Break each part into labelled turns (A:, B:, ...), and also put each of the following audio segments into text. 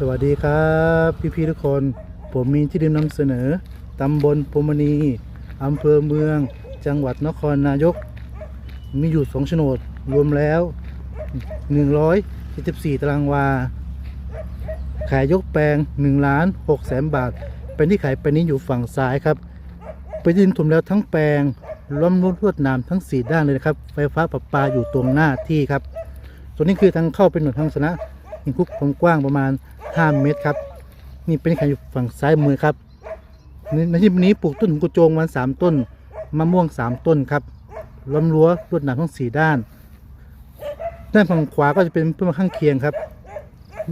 A: สวัสดีครับพี่พี่ๆทุกคน ผมมีที่ดินนำเสนอตำบลพรหมณีอำเภอเมือง จังหวัดนครนายก มีอยู่สองโฉนดรวมแล้ว 174 ตารางวา ขายยกแปลง1ล้าน6แสนบาท เป็นที่ขายไปนี้อยู่ฝั่งซ้ายครับไปดินถมแล้วทั้งแปลงล้อมรวดลวดนามทั้ง 4 ด้านเลยนะครับ ไฟฟ้าประปาอยู่ตรงหน้าที่ครับ ส่วนนี้คือทางเข้าเป็นหน่วยทางสนะ หินคุกความกว้างประมาณ 5 เมตรครับ นี่เป็นขายอยู่ฝั่งซ้ายมือครับ ในในที่นี้ปลูกต้นหงกุโจงมันสามต้น มะม่วงสามต้นครับล้อมรั้วลวดหนามทั้งสี่ด้าน ด้านฝั่งขวาก็จะเป็นต้นมะข้างเคียงครับ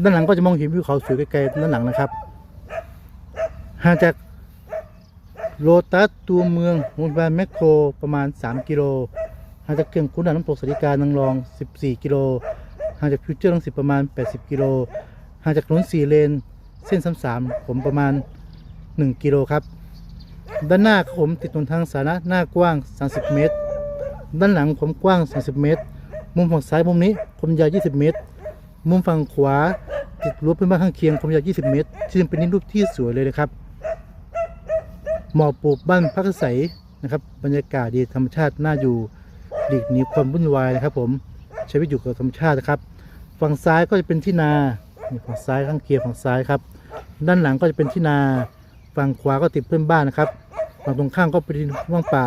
A: ด้านหลังก็จะมองเห็นวิวเขาสวยไกลๆด้านหลังนะครับห่างจากโลตัสตัวเมืองโรงพยาบาลแมคโครประมาณ 3 กิโลห่างจากเขื่อนขุนด่านน้ำตกสริการนางรอง 14 กิโล ห่างจากฟิวเจอร์ลังสิตประมาณ 80 กิโลห่างจากถนนสี่เลน เส้น33ผมประมาณ 1 กิโลครับ ด้านหน้าของผมติดถนนทางสาธารณะหน้ากว้าง 30 เมตร ด้านหลังผมกว้าง 30 เมตร มุมฝั่งซ้ายมุมนี้ผมยาว 20 เมตร มุมฝั่งขวาติดรั้วเพื่อนบ้านข้างเคียงความยาว 20 เมตรซึ่งเป็นนิรูปที่สวยเลยนะครับหมอปลูกบ้านพักอาศัยนะครับ บรรยากาศดีธรรมชาติน่าอยู่หลีกหนีความวุ่นวายนะครับผม ใช้ชีวิตอยู่กับธรรมชาตินะครับ ฝั่งซ้ายก็จะเป็นที่นาฝั่งซ้ายข้างเคียงฝั่งซ้ายครับ ด้านหลังก็จะเป็นที่นา ฝั่งขวาก็ติดเพื่อนบ้านนะครับ ฝั่งตรงข้ามก็เป็นว่างเปล่า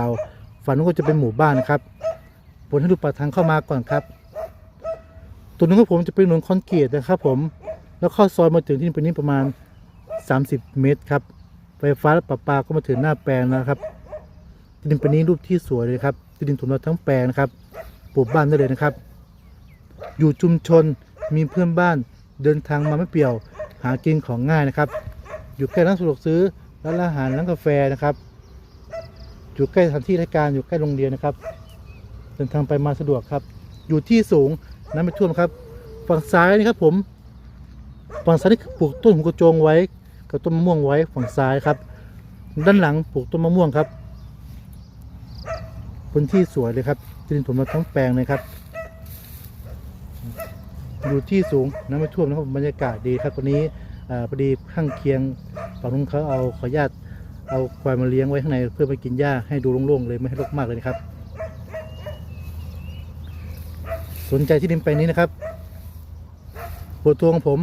A: ฝั่งนู้นก็จะเป็นหมู่บ้านนะครับผมให้ดูปากทางเข้ามาก่อนครับ ตัวนู้นของผมจะเป็นถนนคอนกรีตนะครับ ผม แล้วเข้าซอยมาถึงที่เป็นนี้ประมาณ 30 เมตรครับ ไฟฟ้าและประปาก็มาถึงหน้าแปลงแล้วนะครับที่ดินเป็นนี้รูปที่สวยเลยครับที่ดินถมเราทั้งแปลงนะครับ ปลูกบ้านได้เลยนะครับ อยู่ชุมชนมีเพื่อนบ้านเดินทางมาไม่เปี่ยว หากินของง่ายนะครับ อยู่ใกล้ร้านสะดวกซื้อร้านอาหารร้านกาแฟนะครับ อยู่ใกล้สถานที่ราชการอยู่ใกล้โรงเรียนนะครับ เดินทางไปมาสะดวกครับ อยู่ที่สูงน้ำไม่ท่วมครับ ฝั่งซ้ายนี่ครับผมฝั่งซ้ายนี่ปลูกต้นหัวกระโจงไว้ กับต้นมะม่วงไว้ฝั่งซ้ายครับ ด้านหลังปลูกต้นมะม่วงครับพื้นที่สวยเลยครับดินผมมาทั้งแปลงเลยครับ อยู่ที่สูงน้ำไม่ท่วมนะครับบรรยากาศดีครับตอนนี้พอดีข้างเคียงฝั่งนู้นเขาเอาขออนุญาตเอาควายมาเลี้ยงไว้ข้างในเพื่อไปกินหญ้าให้ดูโล่งๆเลยไม่ให้รกมากเลยนะครับ สนใจที่ดินแปลงนี้นะครับเบอร์โทรของผม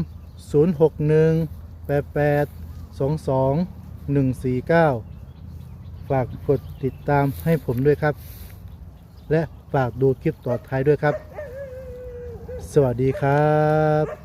A: 0 6 1 8 8 2 2 1 4 9 ฝากกดติดตามให้ผมด้วยครับ และฝากดูคลิปต่อท้ายด้วยครับ สวัสดีครับ